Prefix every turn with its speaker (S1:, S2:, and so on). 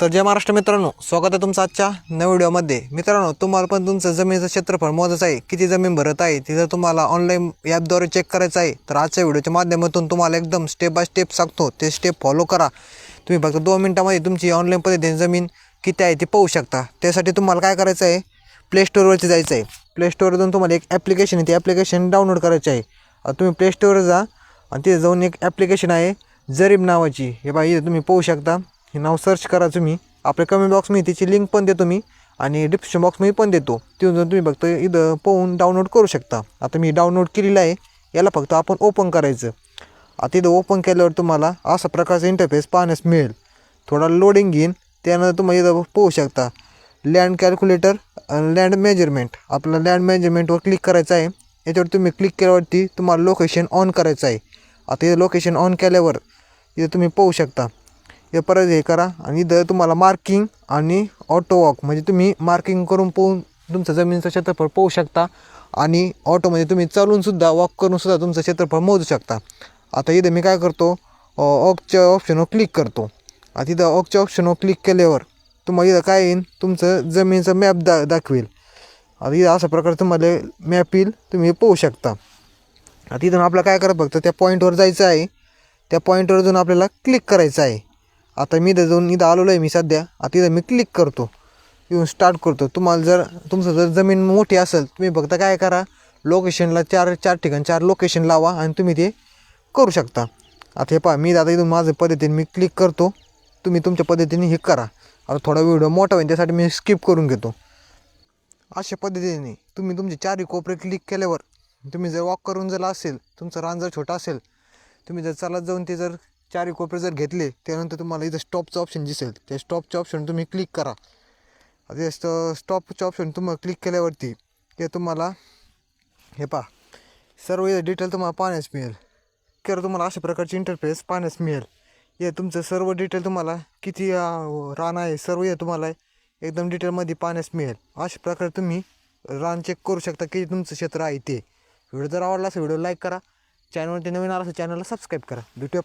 S1: तर जय महाराष्ट्र मित्रांनो स्वागत आहे तुमचं आजच्या नव्या व्हिडिओमध्ये. मित्रांनो तुम्हाला पण तुमचं जमिनीचं क्षेत्रफळ मोजायचं आहे. किती जमीन भरत आहे तिथं तुम्हाला ऑनलाईन ॲपद्वारे चेक करायचं आहे तर आजच्या व्हिडिओच्या माध्यमातून तुम्हाला एकदम स्टेप बाय स्टेप सांगतो. ते स्टेप फॉलो करा. तुम्ही फक्त दोन मिनटामध्ये तुमची ऑनलाईन पद्धतीने जमीन किती आहे ती पाहू शकता. त्यासाठी तुम्हाला काय करायचं आहे प्ले स्टोअरवरती जायचं आहे. प्ले स्टोअरवरून तुम्हाला एक ॲप्लिकेशन आहे ती ॲप्लिकेशन डाउनलोड करायची आहे. तुम्ही प्ले स्टोअरवर जा आणि तिथे जाऊन एक ॲप्लिकेशन आहे जरीब नावाची. हे बा इथे तुम्ही पाहू शकता. हे नाव सर्च करा तुम्ही. आपल्या कमेंट बॉक्समध्ये त्याची लिंक पण देतो मी आणि डिस्क्रिप्शन बॉक्समध्ये पण देतो. तिथून जाऊन तुम्ही फक्त इथं पाहून डाउनलोड करू शकता. आता मी डाउनलोड केलेलं आहे. याला फक्त आपण ओपन करायचं. आता इथं ओपन केल्यावर तुम्हाला असा प्रकारचा इंटरफेस पाहण्यास मिळेल. थोडा लोडिंग घेईन. त्यानंतर तुम्ही इथं पोहू शकता. लँड कॅल्क्युलेटर लँड मेजरमेंट आपलं लँड मेजरमेंटवर क्लिक करायचं आहे. याच्यावर तुम्ही क्लिक केल्यावरती तुम्हाला लोकेशन ऑन करायचं आहे. आता इथं लोकेशन ऑन केल्यावर इथं तुम्ही पाहू शकता. हे परत हे करा. आणि इथं तुम्हाला मार्किंग आणि ऑटो वॉक म्हणजे तुम्ही मार्किंग करून पोहून तुमचं जमिनीचं क्षेत्रफळ पोहू शकता. आणि ऑटोमध्ये म्हणजे तुम्ही चालूनसुद्धा वॉक करूनसुद्धा तुमचं क्षेत्रफळ मोजू शकता. आता इथं मी काय करतो? ऑकच्या ऑप्शनवर क्लिक करतो. आता इथं ऑकच्या ऑप्शनवर क्लिक केल्यावर तुम्हाला इथं काय येईल तुमचं जमिनीचं मॅप दा दाखवेल. आता इथं अशा प्रकारे तुम्हाला मॅप येईल. तुम्ही पोहू शकता. आता इथून आपल्याला काय करत फक्त त्या पॉईंटवर जायचं आहे. त्या पॉईंटवर जाऊन आपल्याला क्लिक करायचं आहे. आता मी इथं जाऊन इथं आलेलो आहे मी सध्या. आता इथं मी क्लिक करतो. येऊन स्टार्ट करतो. तुम्हाला जर तुमचं जर जमीन मोठी असेल तुम्ही फक्त काय करा लोकेशनला चार चार ठिकाण चार लोकेशन लावा आणि तुम्ही ते करू शकता. आता हे पहा मी आता इथून माझ्या पद्धतीने मी क्लिक करतो. तुम्ही तुमच्या पद्धतीने हे करा. आता थोडा व्हिडिओ मोठा होईल त्यासाठी मी स्किप करून घेतो. अशा पद्धतीने तुम्ही तुमचे चारही कोपरे क्लिक केल्यावर तुम्ही जर वॉक करून जर असेल तुमचं रान जर छोटं असेल तुम्ही जर चालत जाऊन ते जर चार कोपरे जर घेतले त्यानंतर तुम्हाला इथं स्टॉपचं ऑप्शन दिसेल. त्या स्टॉपचं ऑप्शन तुम्ही क्लिक करा. आता स्ट स्टॉपचं ऑप्शन तुम्हाला क्लिक केल्यावरती ते तुम्हाला हे पहा सर्व डिटेल तुम्हाला पाहण्यास मिळेल. किंवा तुम्हाला अशा प्रकारची इंटरफेस पाहण्यास मिळेल. हे तुमचं सर्व डिटेल तुम्हाला किती रान आहे सर्व हे तुम्हाला एकदम डिटेलमध्ये पाहण्यास मिळेल. अशा प्रकारे तुम्ही रान चेक करू शकता की तुमचं क्षेत्र आहे ते. व्हिडिओ जर आवडला असेल व्हिडिओ लाईक करा. चॅनलवरती नवीन आला असेल चॅनलला सबस्क्राईब करा. भेटूया